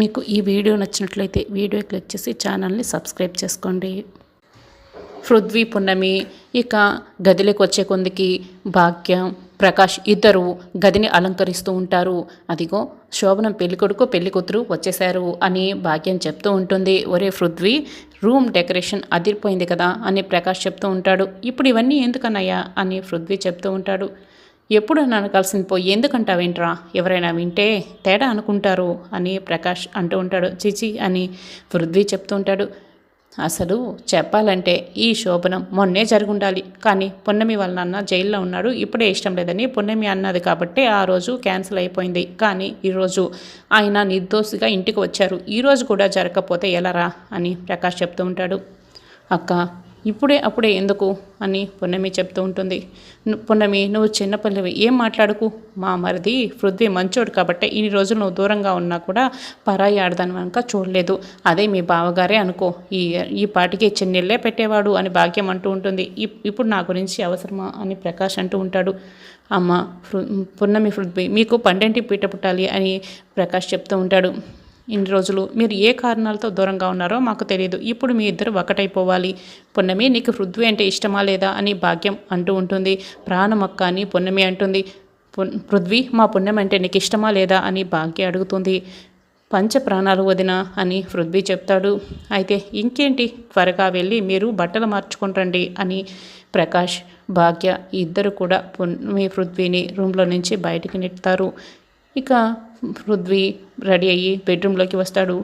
మీకు ఈ వీడియో నచ్చినట్లయితే వీడియో క్లిక్ చేసి ఛానల్ని సబ్స్క్రైబ్ చేసుకోండి. పృథ్వీ పున్నమి ఇక గదిలోకి వచ్చే కొందికి భాగ్యం ప్రకాష్ ఇద్దరు గదిని అలంకరిస్తూ ఉంటారు. అదిగో శోభనం పెళ్ళికొడుకు పెళ్ళికూతురు వచ్చేశారు అని భాగ్యం చెప్తూ ఉంటుంది. ఒరే పృథ్వీ రూమ్ డెకరేషన్ అదిరిపోయింది కదా అని ప్రకాష్ చెప్తూ ఉంటాడు. ఇప్పుడు ఇవన్నీ ఎందుకన్నయ్యా అని పృథ్వీ చెప్తూ ఉంటాడు. ఎప్పుడు నన్ను కలిసింది పోయి ఎందుకంటావేంట్రా? ఎవరైనా వింటే తేడా అనుకుంటారు అని ప్రకాష్ అంటూ ఉంటాడు. చిచి అని పృథ్వీ చెప్తూ ఉంటాడు. అసలు చెప్పాలంటే ఈ శోభనం మొన్నే జరుగుండాలి. కానీ పున్నమి వాళ్ళ నాన్న జైల్లో ఉన్నాడు. ఇప్పుడే ఇష్టం లేదని పున్నమి అన్నది కాబట్టి ఆ రోజు క్యాన్సిల్ అయిపోయింది. కానీ ఈరోజు ఆయన నిర్దోషిగా ఇంటికి వచ్చారు. ఈరోజు కూడా జరగకపోతే ఎలారా అని ప్రకాష్ చెప్తూ ఉంటాడు. అక్క ఇప్పుడే అప్పుడే ఎందుకు? అని పున్నమి చెప్తూ ఉంటుంది. పున్నమి నువ్వు చిన్నపిల్లవి ఏం మాట్లాడుకు? మా మరిది పృథ్వీ మంచోడు కాబట్టి ఇన్ని రోజులు నువ్వు దూరంగా ఉన్నా కూడా పరాయి ఆడదాని వెనక చూడలేదు. అదే మీ బావగారే అనుకో. ఈ ఈ పాటికి చెన్నెళ్ళే పెట్టేవాడు అని భాగ్యం అంటూ ఉంటుంది. ఇప్- ఇప్పుడు నా గురించి అవసరమా? అని ప్రకాష్ అంటూ ఉంటాడు. అమ్మ పున్నమి పృథ్వీ మీకు పండంటి పీట పుట్టాలి? అని ప్రకాష్ చెప్తూ ఉంటాడు. ఇన్ని రోజులు మీరు ఏ కారణాలతో దూరంగా ఉన్నారో మాకు తెలియదు. ఇప్పుడు మీ ఇద్దరు ఒకటైపోవాలి. పున్నమి నీకు పృథ్వీ అంటే ఇష్టమా లేదా అని భాగ్యం అంటూ ఉంటుంది. ప్రాణమక్క అని పున్నమి అంటుంది. పున్- పృథ్వీ మా పుణ్యం అంటే నీకు ఇష్టమా లేదా అని భాగ్య అడుగుతుంది. పంచ ప్రాణాలు వదిన అని పృథ్వీ చెప్తాడు. అయితే ఇంకేంటి? త్వరగా వెళ్ళి మీరు బట్టలు మార్చుకుంటండి అని ప్రకాష్ భాగ్య ఇద్దరు కూడా మీ పృథ్వీని రూమ్లో నుంచి బయటికి నెట్టుతారు ఇక పృథ్వీ రెడీ అయ్యి బెడ్రూమ్లోకి వస్తాడు.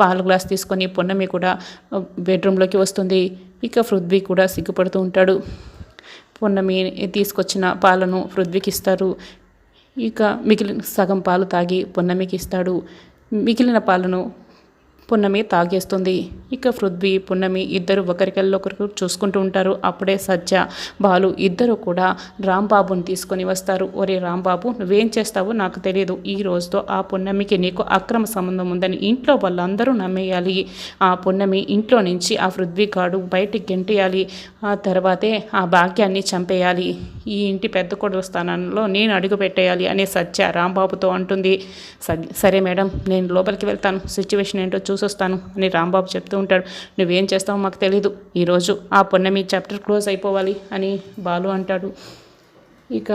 పాల గ్లాస్ తీసుకొని పొన్నమి కూడా బెడ్రూమ్లోకి వస్తుంది. ఇక పృథ్వీ కూడా సిగ్గుపడుతూ ఉంటాడు. పొన్నమి తీసుకొచ్చిన పాలను పృథ్వీకి ఇస్తారు. ఇక మిగిలిన సగం పాలు తాగి పొన్నమికి ఇస్తాడు. మిగిలిన పాలను పున్నమి తాగేస్తుంది. ఇక పృథ్వీ పున్నమి ఇద్దరు ఒకరికెళ్ళొకరు చూసుకుంటూ ఉంటారు. అప్పుడే సజ్జ బాలు ఇద్దరు కూడా రాంబాబుని తీసుకొని వస్తారు. ఒరే రాంబాబు నువ్వేం చేస్తావో నాకు తెలియదు ఈ రోజుతో ఆ పున్నమికి నీకు అక్రమ సంబంధం ఉందని ఇంట్లో వాళ్ళందరూ నమ్మేయాలి. ఆ పున్నమి ఇంట్లో నుంచి ఆ పృథ్వీ గాడు బయటికి గెంటేయాలి. ఆ తర్వాతే ఆ భాగ్యాన్ని చంపేయాలి. ఈ ఇంటి పెద్ద కొడుకు స్థానంలో నేను అడుగు పెట్టేయాలి అనే సత్య రాంబాబుతో అంటుంది. సరే మేడం నేను లోపలికి వెళ్తాను. సిచ్యువేషన్ ఏంటో చూ చూసొస్తాను అని రాంబాబు చెప్తూ ఉంటాడు. నువ్వేం చేస్తావో మాకు తెలీదు. ఈరోజు ఆ పున్నమి చాప్టర్ క్లోజ్ అయిపోవాలి అని బాలు అంటాడు. ఇక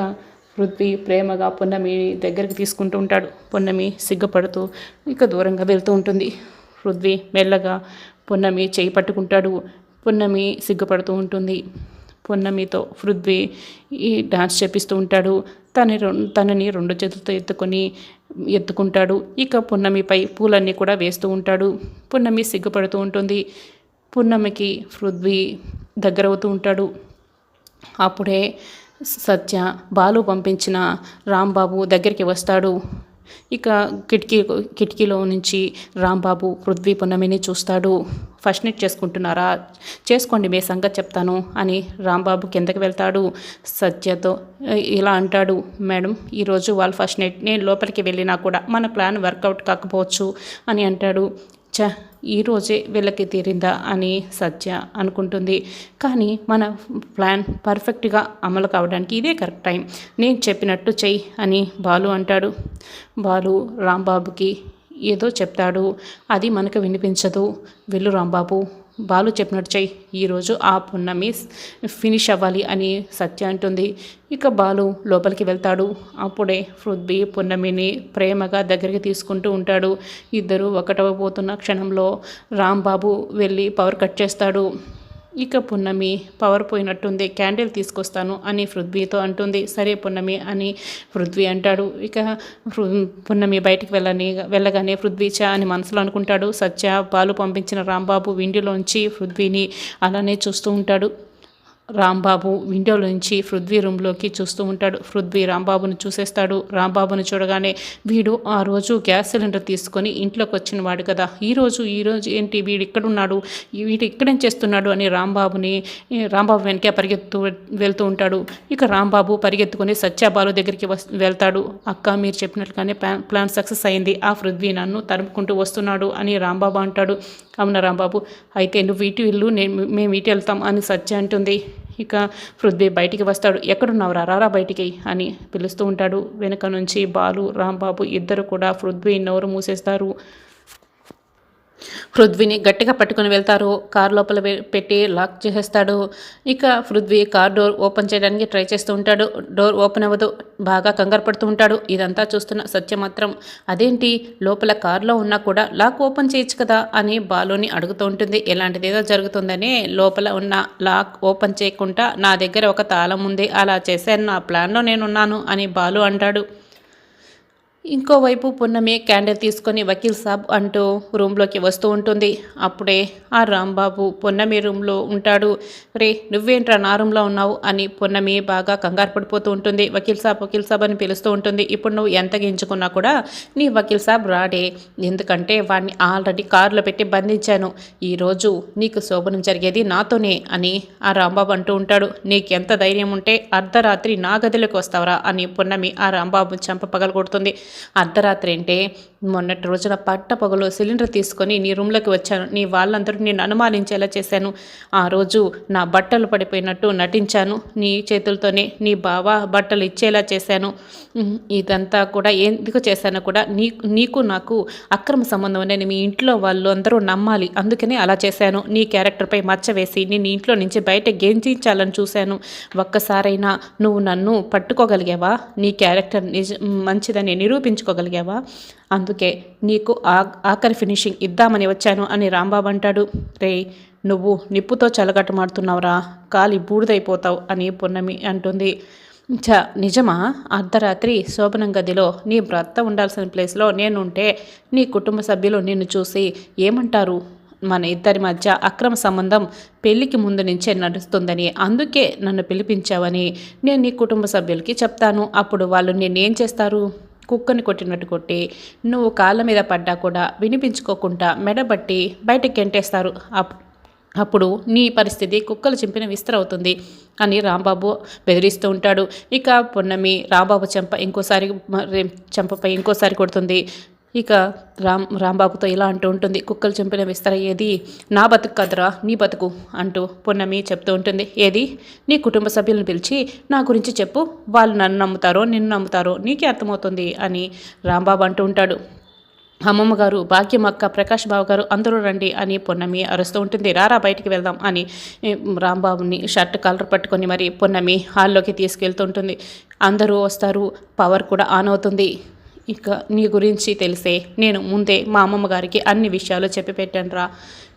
పృథ్వీ ప్రేమగా పున్నమి దగ్గరికి తీసుకుంటూ ఉంటాడు. పున్నమి సిగ్గుపడుతూ ఇక దూరంగా వెళ్తూ ఉంటుంది. పృథ్వీ మెల్లగా పున్నమి చేయి పట్టుకుంటాడు. పున్నమి సిగ్గుపడుతూ ఉంటుంది. పున్నమితో పృథ్వీ ఈ డాన్స్ చేపిస్తూ ఉంటాడు. తన తనని రెండు చేతులతో ఎత్తుకొని ఎత్తుకుంటాడు. ఇక పున్నమిపై పూలన్నీ కూడా వేస్తూ ఉంటాడు. పున్నమి సిగ్గుపడుతూ ఉంటుంది. పున్నమికి పృథ్వీ దగ్గరవుతూ ఉంటాడు. అప్పుడే సత్య బాలు పంపించిన రాంబాబు దగ్గరికి వస్తాడు. ఇక కిటికీ కిటికీలో నుంచి రాంబాబు పృథ్వీ పున్నమిని చూస్తాడు. ఫస్ట్ నైట్ చేసుకుంటున్నారా? చేసుకోండి మీ సంగతి చెప్తాను అని రాంబాబు కిందకి వెళ్తాడు. సత్యతో ఇలా అంటాడు మేడం ఈరోజు వాళ్ళ ఫస్ట్ నెట్ నేను లోపలికి వెళ్ళినా కూడా మన ప్లాన్ వర్కౌట్ కాకపోవచ్చు అని అంటాడు. చ ఈరోజే వీళ్ళకి తీరిందా? అని సత్య అనుకుంటుంది. కానీ మన ప్లాన్ పర్ఫెక్ట్గా అమలు కావడానికి ఇదే కరెక్ట్ టైం. నేను చెప్పినట్టు చెయ్యి అని బాలు అంటాడు. బాలు రాంబాబుకి ఏదో చెప్తాడు. అది మనకు వినిపించదు. వెళ్ళు రాంబాబు బాలు చెప్పినట్టు చెయ్యి. ఈరోజు ఆ పున్నమి ఫినిష్ అవ్వాలి అని సత్య అంటుంది. ఇక బాలు లోపలికి వెళ్తాడు. అప్పుడే పృథ్వీ పున్నమిని ప్రేమగా దగ్గరికి తీసుకుంటూ ఉంటాడు. ఇద్దరు ఒకటవబోతున్న క్షణంలో రాంబాబు వెళ్ళి పవర్ కట్ చేస్తాడు. ఇక పున్నమి పవర్ పోయినట్టుంది క్యాండిల్ తీసుకొస్తాను అని పృథ్వీతో అంటుంది. సరే పున్నమి అని పృథ్వీ అంటాడు. ఇక పున్నమి బయటికి వెళ్ళని వెళ్ళగానే పృథ్వీ చా అని మనసులో అనుకుంటాడు. సత్య బాలు పంపించిన రాంబాబు విండిలోంచి పృథ్వీని అలానే చూస్తూ ఉంటాడు. రాంబాబు విండోలోంచి పృథ్వీ రూమ్లోకి చూస్తూ ఉంటాడు. పృథ్వీ రాంబాబుని చూసేస్తాడు. రాంబాబుని చూడగానే వీడు ఆ రోజు గ్యాస్ సిలిండర్ తీసుకొని ఇంట్లోకి వచ్చిన వాడు కదా. ఈరోజు ఈరోజు ఈ రోజు ఏంటి? వీడు ఇక్కడున్నాడు. వీడు ఇక్కడేం చేస్తున్నాడు అని రాంబాబుని రాంబాబు వెనకే పరిగెత్తు వెళ్తూ ఉంటాడు. ఇక రాంబాబు పరిగెత్తుకొని సత్యాబాలు దగ్గరికి వెళ్తాడు. అక్క మీరు చెప్పినట్లుగానే ప్లాన్ ప్లాన్ సక్సెస్ అయింది. ఆ పృథ్వీ నన్ను తరుముకుంటూ వస్తున్నాడు అని రాంబాబు అంటాడు. అవునా రాంబాబు? అయితే నువ్వు ఇటు ఇల్లు నేను మేము ఇటు వెళ్తాం అని సత్య అంటుంది. ఇక పృథ్వీ బయటికి వస్తాడు. ఎక్కడున్నావురా? రారా బయటికి అని పిలుస్తూ ఉంటాడు. వెనుక నుంచి బాలు రాంబాబు ఇద్దరు కూడా పృథ్వీ నోరు మూసేస్తారు. పృథ్వీని గట్టిగా పట్టుకుని వెళ్తారు. కార్ లోపల పెట్టి లాక్ చేసేస్తాడు. ఇక పృథ్వీ కార్ డోర్ ఓపెన్ చేయడానికి ట్రై చేస్తూ ఉంటాడు. డోర్ ఓపెన్ అవ్వదు. బాగా కంగారు పడుతూ ఉంటాడు. ఇదంతా చూస్తున్న సత్య మాత్రం అదేంటి? లోపల కారులో ఉన్నా కూడా లాక్ ఓపెన్ చేయొచ్చు కదా? అని బాలుని అడుగుతూ ఉంటుంది. ఎలాంటిదేదో జరుగుతుందని లోపల ఉన్న లాక్ ఓపెన్ చేయకుండా నా దగ్గర ఒక తాళం ఉంది. అలా చేశాను. నా ప్లాన్లో నేనున్నాను అని బాలు అంటాడు. ఇంకోవైపు పున్నమి క్యాండిల్ తీసుకొని వకీల్ సాబ్ అంటూ రూమ్లోకి వస్తూ ఉంటుంది. అప్పుడే ఆ రాంబాబు పున్నమి రూమ్లో ఉంటాడు. రే నువ్వేంట్రా నా రూమ్లో ఉన్నావు? అని పున్నమి బాగా కంగారు పడిపోతూ ఉంటుంది. వకీల్ సాబ్ వకీల్ సాబ్ అని పిలుస్తూ ఉంటుంది. ఇప్పుడు నువ్వు ఎంత గించుకున్నా కూడా నీ వకీల్ సాబ్ రాడే. ఎందుకంటే వాడిని ఆల్రెడీ కారులో పెట్టి బంధించాను. ఈరోజు నీకు శోభనం జరిగేది నాతోనే అని ఆ రాంబాబు అంటూ ఉంటాడు. నీకెంత ధైర్యం ఉంటే అర్ధరాత్రి నా గదిలోకి వస్తావరా అని పున్నమి ఆ రాంబాబు చంప పగలగొడుతుంది. అర్ధరాత్రి అంటే మొన్నటి రోజున పట్ట పొగలో సిలిండర్ తీసుకొని నీ రూమ్లోకి వచ్చాను. నీ వాళ్ళందరూ నేను అనుమానించేలా చేశాను. ఆ రోజు నా బట్టలు పడిపోయినట్టు నటించాను. నీ చేతులతోనే నీ బావ బట్టలు ఇచ్చేలా చేశాను. ఇదంతా కూడా ఎందుకు చేశానో కూడా నీ నీకు నాకు అక్రమ సంబంధం నేను మీ ఇంట్లో వాళ్ళు అందరూ నమ్మాలి. అందుకనే అలా చేశాను. నీ క్యారెక్టర్పై మచ్చ వేసి నేను ఇంట్లో నుంచి బయట గెంజించాలని చూశాను. ఒక్కసారైనా నువ్వు నన్ను పట్టుకోగలిగావా? నీ క్యారెక్టర్ నిజ మంచిదని నిరూపించుకోగలిగావా? అందుకే నీకు ఆ ఆఖరి ఫినిషింగ్ ఇద్దామని వచ్చాను అని రాంబాబు అంటాడు. రే నువ్వు నిప్పుతో చలగటమాడుతున్నావురా కాలి బూడిదైపోతావు అని పున్నమి అంటుంది. చ నిజమా? అర్ధరాత్రి శోభనం గదిలో నీ భర్త ఉండాల్సిన ప్లేస్లో నేనుంటే నీ కుటుంబ సభ్యులు నిన్ను చూసి ఏమంటారు? మన ఇద్దరి మధ్య అక్రమ సంబంధం పెళ్ళికి ముందు నుంచే నడుస్తుందని అందుకే నన్ను పిలిపించావని నేను నీ కుటుంబ సభ్యులకి చెప్తాను. అప్పుడు వాళ్ళు నేనేం చేస్తారు? కుక్కని కొట్టినట్టు కొట్టి నువ్వు కాళ్ళ మీద పడ్డా కూడా వినిపించుకోకుండా మెడబట్టి బయటకు గెంటేస్తారు. అప్ అప్పుడు నీ పరిస్థితి కుక్కలు చింపిన విస్తరవుతుంది అని రాంబాబు బెదిరిస్తూ ఉంటాడు. ఇక పొన్నమి రాంబాబు చెంప ఇంకోసారి మరి చెంపపై ఇంకోసారి కొడుతుంది. ఇక రామ్ రాంబాబుతో ఇలా అంటూ ఉంటుంది కుక్కలు చంపిన విస్తర ఏది? నా బతుకు కదరా నీ బతుకు అంటూ పున్నమి చెప్తూ ఉంటుంది. ఏది? నీ కుటుంబ సభ్యులను పిలిచి నా గురించి చెప్పు వాళ్ళు నన్ను నమ్ముతారో నిన్ను నమ్ముతారో నీకే అర్థమవుతుంది అని రాంబాబు అంటూ ఉంటాడు. అమ్మమ్మ గారు భాగ్యమక్క ప్రకాష్ బాబు గారు అందరూ రండి అని పొన్నమి అరుస్తూ ఉంటుంది. రారా బయటికి వెళ్దాం అని రాంబాబుని షర్ట్ కలర్ పట్టుకొని మరి పొన్నమి హాల్లోకి తీసుకెళ్తుంటుంది అందరూ వస్తారు పవర్ కూడా ఆన్ అవుతుంది. ఇక నీ గురించి తెలిసే. నేను ముందే మా అమ్మమ్మ గారికి అన్ని విషయాలు చెప్పి పెట్టాను రా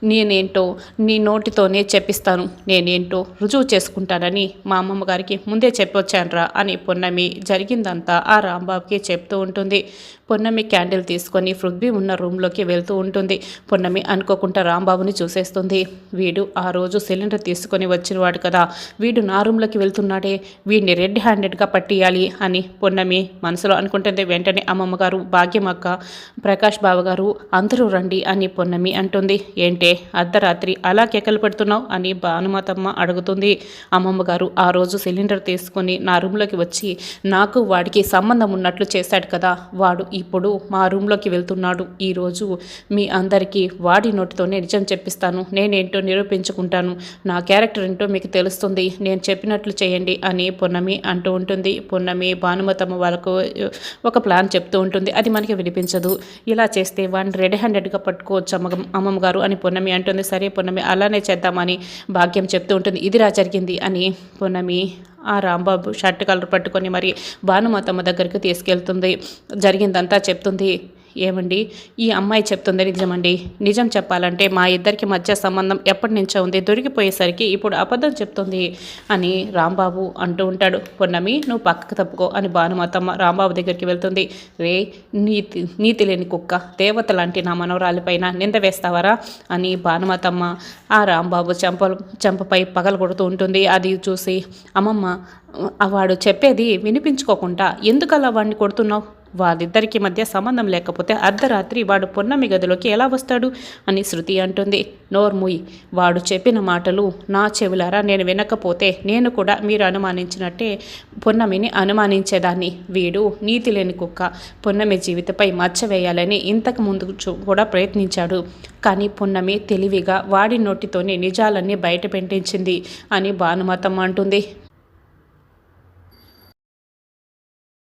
నేనేంటో నీ నోటితోనే చెప్పిస్తాను. నేనేంటో రుజువు చేసుకుంటానని మా అమ్మమ్మ గారికి ముందే చెప్పొచ్చానురా అని పొన్నమి జరిగిందంతా ఆ రాంబాబుకి చెప్తూ ఉంటుంది. పొన్నమి క్యాండిల్ తీసుకొని పృథ్వీ ఉన్న రూమ్లోకి వెళ్తూ ఉంటుంది. పొన్నమి అనుకోకుండా రాంబాబుని చూసేస్తుంది. వీడు ఆ రోజు సిలిండర్ తీసుకొని వచ్చినవాడు కదా. వీడు నా రూమ్లోకి వెళ్తున్నాడే. వీడిని రెడ్ హ్యాండెడ్గా పట్టియాలి అని పొన్నమి మనసులో అనుకుంటుంది. వెంటనే అమ్మమ్మగారు భాగ్యమక్క ప్రకాష్ బాబు గారు అందరూ రండి అని పొన్నమి అంటుంది. ఏంటే? అర్ధరాత్రి అలా కేకలు పెడుతున్నావు అని భానుమతమ్మ అడుగుతుంది. అమ్మమ్మ గారు ఆ రోజు సిలిండర్ తీసుకొని నా రూమ్లోకి వచ్చి నాకు వాడికి సంబంధం ఉన్నట్లు చేశాడు కదా వాడు ఇప్పుడు మా రూమ్లోకి వెళ్తున్నాడు. ఈరోజు మీ అందరికీ వాడి నోటితోనే నిజం చెప్పిస్తాను. నేనేంటో నిరూపించుకుంటాను. నా క్యారెక్టర్ ఏంటో మీకు తెలుస్తుంది. నేను చెప్పినట్లు చేయండి అని పొన్నమి అంటూ ఉంటుంది. పొన్నమి భానుమతమ్మ వాళ్ళకు ఒక ప్లాన్ చెప్తూ ఉంటుంది. అది మనకి వినిపించదు. ఇలా చేస్తే వాడిని రెడీ హ్యాండెడ్గా పట్టుకోవచ్చు అమ్మ అమ్మమ్మ గారు అని పొన్నమి అంటుంది సరే పొన్నమి అలానే చేద్దామని భాగ్యం చెప్తూ ఉంటుంది. ఇదిరా జరిగింది అని పొన్నమి ఆ రాంబాబు షర్ట్ కలర్ పట్టుకొని మరి భానుమతమ్మ దగ్గరికి తీసుకెళ్తుంది. జరిగిందంతా చెప్తుంది. ఏమండి? ఈ అమ్మాయి చెప్తుంది నిజమండి. నిజం చెప్పాలంటే మా ఇద్దరికి మధ్య సంబంధం ఎప్పటి నుంచో ఉంది. దొరికిపోయేసరికి ఇప్పుడు అబద్ధం చెప్తుంది అని రాంబాబు అంటూ ఉంటాడు. పొన్నమి నువ్వు పక్కకు తప్పుకో అని భానుమతమ్మ రాంబాబు దగ్గరికి వెళ్తుంది. రే నీతి నీతి లేని కుక్క దేవత లాంటి నా మనవరాలిపైన నింద వేస్తావరా? అని భానుమతమ్మ ఆ రాంబాబు చెంప చెంపపై పగలు కొడుతూ ఉంటుంది. అది చూసి అమ్మమ్మ వాడు చెప్పేది వినిపించుకోకుండా ఎందుకలా వాడిని కొడుతున్నావు? వాళ్ళిద్దరికీ మధ్య సంబంధం లేకపోతే అర్ధరాత్రి వాడు పొన్నమి గదిలోకి ఎలా వస్తాడు అని శృతి అంటుంది. నోర్ముయ్ వాడు చెప్పిన మాటలు నా చెవులారా నేను వినకపోతే నేను కూడా మీరు అనుమానించినట్టే పొన్నమిని అనుమానించేదాన్ని. వీడు నీతి లేని కుక్క పొన్నమి జీవితపై మచ్చ వేయాలని ఇంతకు ముందు చూ- కూడా ప్రయత్నించాడు. కానీ పున్నమి తెలివిగా వాడి నోటితోనే నిజాలన్నీ బయట పెట్టించింది అని భానుమతం అంటుంది.